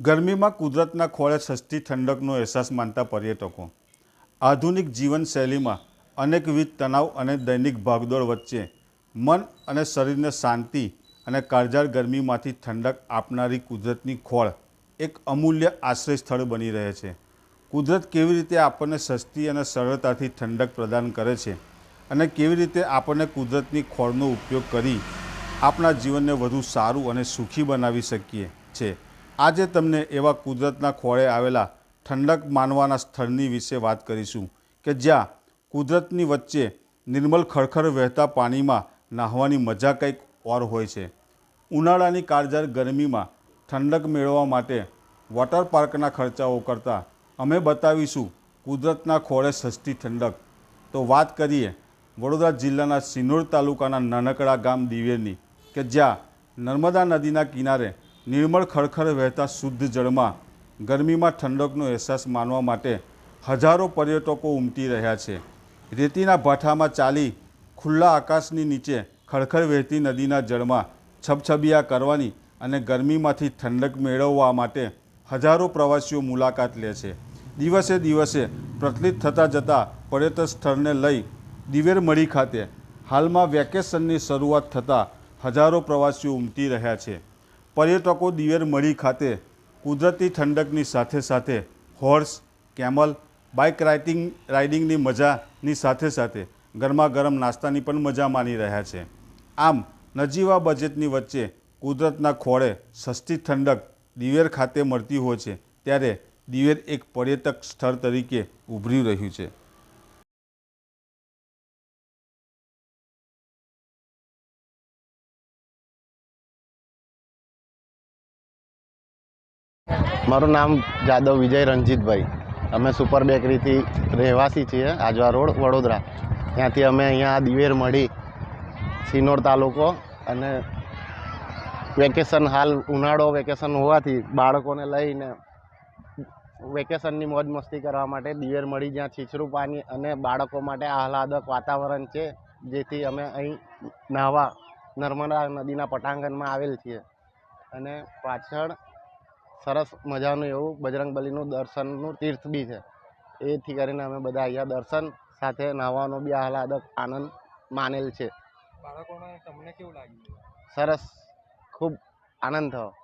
ગરમીમાં કુદરતના ખોળે સસ્તી ઠંડકનો અહેસાસ માનતા પર્યટકો. આધુનિક જીવનશૈલીમાં અનેકવિધ તણાવ અને દૈનિક ભાગદોડ વચ્ચે મન અને શરીરને શાંતિ અને કાળઝાળ ગરમીમાંથી ઠંડક આપનારી કુદરતની ખોળ એક અમૂલ્ય આશ્રય સ્થળ બની રહે છે. કુદરત કેવી રીતે આપણને સસ્તી અને સરળતાથી ઠંડક પ્રદાન કરે છે અને કેવી રીતે આપણને કુદરતની ખોળનો ઉપયોગ કરી આપણા જીવનને વધુ સારું અને સુખી બનાવી શકીએ છે? આજે તમને એવા કુદરતના ખોળે આવેલા ઠંડક માનવાના સ્થળની વિશે વાત કરીશું કે જ્યાં કુદરતની વચ્ચે નિર્મલ ખળખળ વહેતા પાણીમાં નાહવાની મજા કંઈક ઓર હોય છે. ઉનાળાની કાળઝાળ ગરમીમાં ઠંડક મેળવવા માટે વોટર પાર્કના ખર્ચાઓ કરતાં અમે બતાવીશું કુદરતના ખોળે સસ્તી ઠંડક. તો વાત કરીએ વડોદરા જિલ્લાના સિનોર તાલુકાના નાનકડા ગામ દિવેરની કે જ્યાં નર્મદા નદીના કિનારે નિર્મળ ખળખળ વહેતા શુદ્ધ જળમાં ગરમીમાં ઠંડકનો અહેસાસ માનવા માટે હજારો પર્યટકો ઉમટી રહ્યા છે. રેતીના ભાઠામાં ચાલી ખુલ્લા આકાશની નીચે ખળખળ વહેતી નદીના જળમાં છબછબિયા કરવાની અને ગરમીમાંથી ઠંડક મેળવવા માટે હજારો પ્રવાસીઓ મુલાકાત લે છે. દિવસે દિવસે પ્રચલિત થતાં જતાં પર્યટન સ્થળને લઈ દિવેર મળી ખાતે હાલમાં વેકેશનની શરૂઆત થતાં હજારો પ્રવાસીઓ ઉમટી રહ્યા છે. પર્યટકો દિવેર મળી ખાતે કુદરતી ઠંડકની સાથે સાથે હોર્સ, કેમલ, બાઇક રાઇડિંગ રાઇડિંગની મજાની સાથે સાથે ગરમા ગરમ નાસ્તાની પણ મજા માણી રહ્યા છે. આમ, નજીવા બજેટની વચ્ચે કુદરતના ખોળે સસ્તી ઠંડક દિવેર ખાતે મળતી હોય છે, ત્યારે દિવેર એક પર્યટક સ્થળ તરીકે ઉભરી રહ્યું છે. મારું નામ જાદવ વિજય રણજીતભાઈ. અમે સુપર બેકરીથી રહેવાસી છીએ, આજવા રોડ, વડોદરા. ત્યાંથી અમે અહીંયા દિવેર મળી સિનોર તાલુકો અને વેકેશન હાલ ઉનાળો વેકેશન હોવાથી બાળકોને લઈને વેકેશનની મોજ મસ્તી કરવા માટે દિવેર મળી જ્યાં છીછરું પાણી અને બાળકો માટે આહલાદક વાતાવરણ છે, જેથી અમે અહીં નાહવા નર્મદા નદીના પટાંગણમાં આવેલ છીએ. અને પાછળ સરસ મજાનું એવું બજરંગબલીનું દર્શનનું તીર્થ બી છે. એથી કરીને અમે બધા અહીંયા દર્શન સાથે નાહવાનો બી આહલાદક આનંદ માનેલ છે. બાળકોને તમને કેવું લાગ્યું? સરસ. ખૂબ આનંદ થયો.